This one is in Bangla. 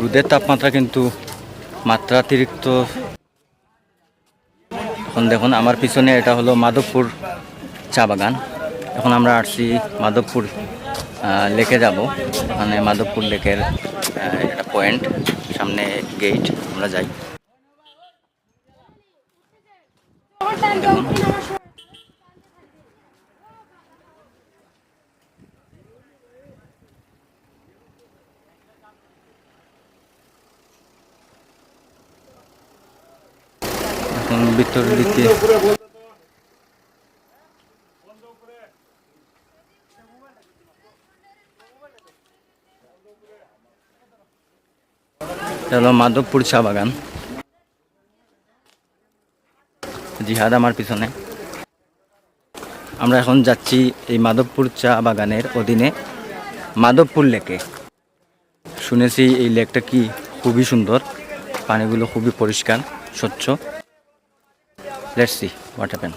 রোদের তাপমাত্রা কিন্তু মাত্রাতিরিক্ত এখন দেখুন, আমার পিছনে এটা হলো মাধবপুর চা বাগান। এখন আমরা আসছি মাধবপুর লেকে যাব। মানে মাধবপুর লেকের একটা পয়েন্ট, সামনে গেট, আমরা যাই। এখন ভিতরের দিকে। হলো মাধবপুর চা বাগান। জিহাদ আমার পিছনে। আমরা এখন যাচ্ছি এই মাধবপুর চা বাগানের অধীনে মাধবপুর লেকে। শুনেছি এই লেকটা কি খুবই সুন্দর, পানিগুলো খুবই পরিষ্কার, স্বচ্ছ। Let's see what happen